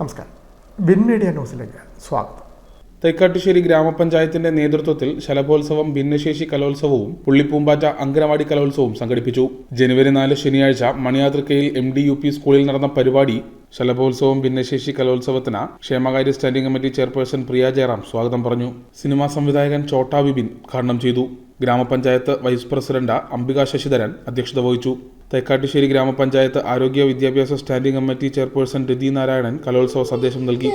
നമസ്കാരം. Win media ന്യൂസിലേക്ക് സ്വാഗതം. തൈക്കാട്ടുശ്ശേരി ഗ്രാമപഞ്ചായത്തിന്റെ നേതൃത്വത്തിൽ ശലഭോത്സവം ഭിന്നശേഷി കലോത്സവവും പുള്ളിപ്പൂമ്പാറ്റ അങ്കനവാടി കലോത്സവവും സംഘടിപ്പിച്ചു. ജനുവരി നാല് ശനിയാഴ്ച മണിയാതൃക്കയിൽ എം ഡി യു പി സ്കൂളിൽ നടന്ന പരിപാടി ശലഭോത്സവം ഭിന്നശേഷി കലോത്സവത്തിന് ക്ഷേമകാര്യ standing committee chairperson Priya Jayaram സ്വാഗതം പറഞ്ഞു. സിനിമാ സംവിധായകൻ ചോട്ടാ വിപിൻ ഉദ്ഘാടനം ചെയ്തു. ഗ്രാമപഞ്ചായത്ത് വൈസ് പ്രസിഡന്റ് അംബിക ശശിധരൻ അധ്യക്ഷത വഹിച്ചു. തേക്കാട്ടുശ്ശേരി ഗ്രാമപഞ്ചായത്ത് ആരോഗ്യ വിദ്യാഭ്യാസ standing committee chairperson Rathi Narayanan കലോത്സവ സന്ദേശം നൽകി.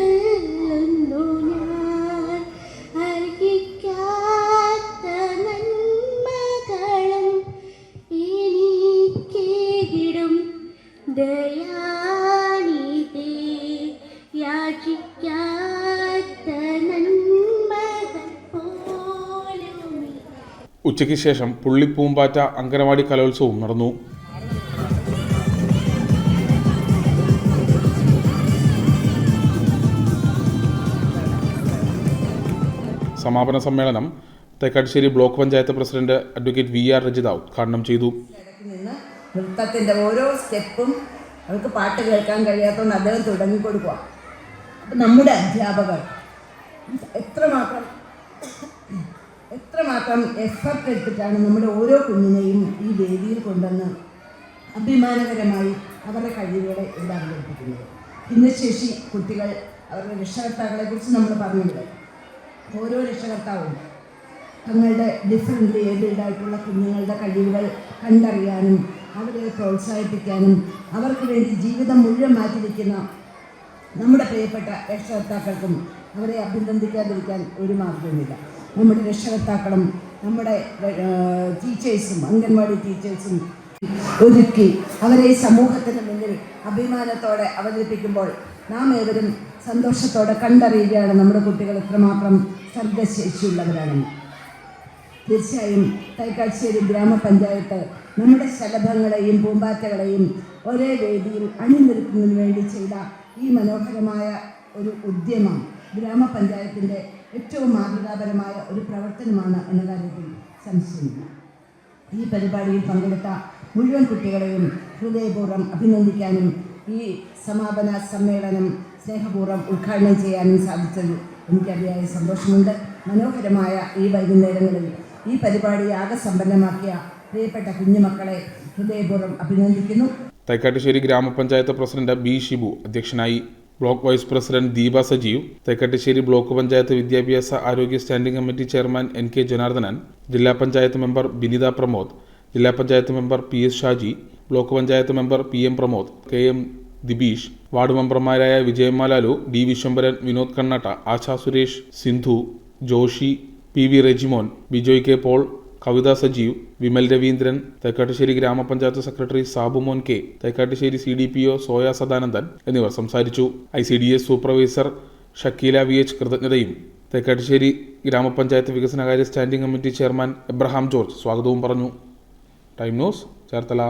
ദയാനിധി ഉച്ചയ്ക്ക് ശേഷം പുള്ളിപ്പൂമ്പാറ്റ അങ്കനവാടി കലോത്സവവും നടന്നു. സമാപന സമ്മേളനം Thaikattussery block panchayat president advocate V R Rajitha ഉദ്ഘാടനം ചെയ്തു. നൃത്തത്തിന്റെ ഓരോ സ്റ്റെപ്പും അവർക്ക് പാട്ട് കേൾക്കാൻ കഴിയാത്തതുകൊണ്ട് അദ്ദേഹം തുടങ്ങി കൊടുക്കുക അപ്പം നമ്മുടെ അധ്യാപകർ എത്രമാത്രം എത്രമാത്രം എഫർട്ട് എടുത്തിട്ടാണ് നമ്മുടെ ഓരോ കുഞ്ഞിനെയും ഈ വേദിയിൽ കൊണ്ടുവന്ന് അഭിമാനകരമായി അവരുടെ കഴിവുകളെ ഇവിടെ അവതരിപ്പിക്കുന്നത്. ഭിന്നശേഷി കുട്ടികൾ അവരുടെ രക്ഷകർത്താക്കളെ കുറിച്ച് നമ്മൾ പറഞ്ഞിട്ടുണ്ട് ഓരോ രക്ഷകർത്താവും തങ്ങളുടെ ഡിഫറെന്റ് ഏബിൾഡ് കുഞ്ഞുങ്ങളുടെ കഴിവുകൾ കണ്ടറിയാനും അവരെ പ്രോത്സാഹിപ്പിക്കാനും അവർക്ക് വേണ്ടി ജീവിതം മുഴുവൻ മാറ്റിവെക്കുന്ന നമ്മുടെ പ്രിയപ്പെട്ട രക്ഷകർത്താക്കൾക്കും അവരെ അഭിനന്ദിക്കാതിരിക്കാൻ ഒരു മാർഗവുമില്ല നമ്മുടെ രക്ഷകർത്താക്കളും നമ്മുടെ ടീച്ചേഴ്സും അംഗൻവാടി ടീച്ചേഴ്സും ഒരുക്കി അവരെ സമൂഹത്തിന് മുന്നിൽ അഭിമാനത്തോടെ അവതരിപ്പിക്കുമ്പോൾ നാം ഏവരും സന്തോഷത്തോടെ കണ്ടറിയുകയാണ് നമ്മുടെ കുട്ടികൾ ഇത്രമാത്രം സർഗശേഷിയുള്ളവരാണെന്ന് തീർച്ചയായും തൈക്കാശ്ശേരി ഗ്രാമപഞ്ചായത്ത് നമ്മുടെ ശലഭങ്ങളെയും പൂമ്പാറ്റകളെയും ഒരേ വേദിയിൽ അണിനിരത്തുന്നതിന് വേണ്ടി ചെയ്ത ഈ മനോഹരമായ ഒരു ഉദ്യമം ഗ്രാമപഞ്ചായത്തിന്റെ ഏറ്റവും മാതൃകാപരമായ ഒരു പ്രവർത്തനമാണ് എന്ന കാര്യത്തിൽ സംശയമില്ല. ഈ പരിപാടിയിൽ പങ്കെടുത്ത മുഴുവൻ കുട്ടികളെയും ഹൃദയപൂർവം അഭിനന്ദിക്കാനും ഈ സമാപന സമ്മേളനം സ്നേഹപൂർവം ഉദ്ഘാടനം ചെയ്യാനും സാധിച്ചത് എനിക്കതിയായ സന്തോഷമുണ്ട്. മനോഹരമായ ഈ വൈകുന്നേരങ്ങളിൽ ഈ പരിപാടി ആകെ സമ്പന്നമാക്കിയ പ്രിയപ്പെട്ട കുഞ്ഞുമക്കളെ ഹൃദയപൂർവം അഭിനന്ദിക്കുന്നു. തൈക്കാട്ടുശ്ശേരി ഗ്രാമപഞ്ചായത്ത് പ്രസിഡന്റ് ബി ഷിബു അധ്യക്ഷനായി block vice president Deepa Sajeev Thaikattussery block panchayat വിദ്യാഭ്യാസ ആരോഗ്യ standing committee chairman N K Janardhanan ജില്ലാ പഞ്ചായത്ത് മെമ്പർ ബിനിത പ്രമോദ് ജില്ലാ panchayat member P S Shaji block panchayat member P M Pramod K M Dibeesh ward മെമ്പർമാരായ വിജയമാലാലു D Vishwambharan Vinod Kannatta Asha Suresh Sindhu Joshi P V Rejimon Bijoy K Paul Kavitha Sajeev Vimal Raveendran Thaikattussery ഗ്രാമപഞ്ചായത്ത് secretary Sabumon K Thaikattussery C D P O Soya Sadanandan എന്നിവർ സംസാരിച്ചു. I C D S supervisor Shakeela V H കൃതജ്ഞതയും തൈക്കാട്ടുശ്ശേരി ഗ്രാമപഞ്ചായത്ത് വികസനകാര്യ standing committee chairman Abraham George സ്വാഗതവും പറഞ്ഞു. Time News Cherthala.